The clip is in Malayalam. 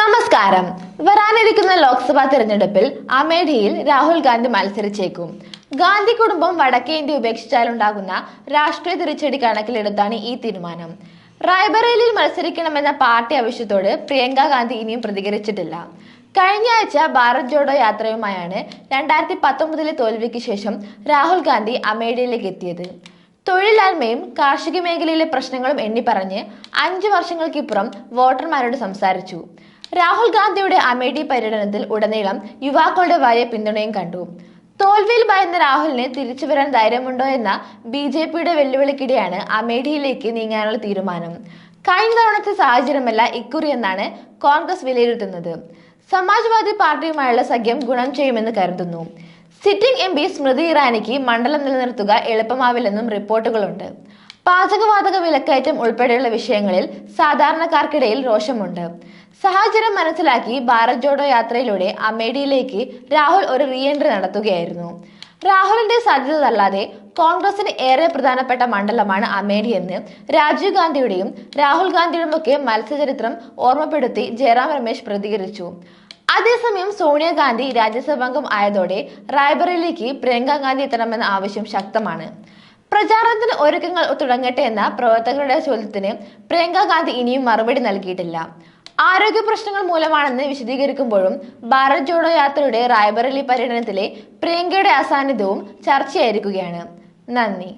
നമസ്കാരം. വരാനിരിക്കുന്ന ലോക്സഭാ തെരഞ്ഞെടുപ്പിൽ അമേഠിയിൽ രാഹുൽ ഗാന്ധി മത്സരിച്ചേക്കും. ഗാന്ധി കുടുംബം വടക്കേ ഇന്ത്യ ഉപേക്ഷിച്ചാലുണ്ടാകുന്ന രാഷ്ട്രീയ തിരിച്ചടി കണക്കിലെടുത്താണ് ഈ തീരുമാനം. റായ്ബറേലിയിൽ മത്സരിക്കണമെന്ന പാർട്ടി ആവശ്യത്തോട് പ്രിയങ്ക ഗാന്ധി ഇനിയും പ്രതികരിച്ചിട്ടില്ല. കഴിഞ്ഞ ആഴ്ച ഭാരത് ജോഡോ യാത്രയുമായാണ് രണ്ടായിരത്തി പത്തൊമ്പതിലെ തോൽവിക്ക് ശേഷം രാഹുൽ ഗാന്ധി അമേഠിയിലേക്ക് എത്തിയത്. തൊഴിലാൻമയും കാർഷിക മേഖലയിലെ പ്രശ്നങ്ങളും എണ്ണിപ്പറഞ്ഞ് അഞ്ചു വർഷങ്ങൾക്കിപ്പുറം വോട്ടർമാരോട് സംസാരിച്ചു. രാഹുൽ ഗാന്ധിയുടെ അമേഠി പര്യടനത്തിൽ ഉടനീളം യുവാക്കളുടെ വലിയ പിന്തുണയും കണ്ടു. തോൽവിയിൽ ഭയന്ന രാഹുലിന് തിരിച്ചു വരാൻ ധൈര്യമുണ്ടോ എന്ന ബി ജെ പിയുടെ വെല്ലുവിളിക്കിടെയാണ് അമേഠിയിലേക്ക് നീങ്ങാനുള്ള തീരുമാനം. കഴിഞ്ഞ തവണത്തെ സാഹചര്യമല്ല ഇക്കുറി എന്നാണ് കോൺഗ്രസ് വിലയിരുത്തുന്നത്. സമാജ്വാദി പാർട്ടിയുമായുള്ള സഖ്യം ഗുണം ചെയ്യുമെന്ന് കരുതുന്നു. സിറ്റിംഗ് എം പി സ്മൃതി ഇറാനിക്ക് മണ്ഡലം നിലനിർത്തുക എളുപ്പമാവില്ലെന്നും റിപ്പോർട്ടുകളുണ്ട്. പാചകവാതക വിലക്കയറ്റം ഉൾപ്പെടെയുള്ള വിഷയങ്ങളിൽ സാധാരണക്കാർക്കിടയിൽ രോഷമുണ്ട്. സാഹചര്യം മനസ്സിലാക്കി ഭാരത് ജോഡോ യാത്രയിലൂടെ അമേഠിയിലേക്ക് രാഹുൽ ഒരു റീഎൻട്രി നടത്തുകയായിരുന്നു. രാഹുലിന്റെ സാധ്യത തള്ളാതെ കോൺഗ്രസിന് ഏറെ പ്രധാനപ്പെട്ട മണ്ഡലമാണ് അമേഠി എന്ന് രാജീവ് ഗാന്ധിയുടെയും രാഹുൽ ഗാന്ധിയുടെയും ഒക്കെ മത്സ്യചരിത്രം ഓർമ്മപ്പെടുത്തി ജയറാം രമേശ് പ്രതികരിച്ചു. അതേസമയം സോണിയാഗാന്ധി രാജ്യസഭാംഗം ആയതോടെ റായ്ബറയിലേക്ക് പ്രിയങ്ക ഗാന്ധി എത്തണമെന്ന ആവശ്യം ശക്തമാണ്. പ്രചാരണത്തിന് ഒരുക്കങ്ങൾ തുടങ്ങട്ടെ എന്ന പ്രവർത്തകരുടെ ചോദ്യത്തിന് പ്രിയങ്ക ഗാന്ധി ഇനിയും മറുപടി നൽകിയിട്ടില്ല. ആരോഗ്യ പ്രശ്നങ്ങൾ മൂലമാണെന്ന് വിശദീകരിക്കുമ്പോഴും ഭാരത് ജോഡോ യാത്രയുടെ റായ്ബറലി പര്യടനത്തിലെ പ്രിയങ്കയുടെ അസാന്നിധ്യവും ചർച്ചയായിരിക്കുകയാണ്. നന്ദി.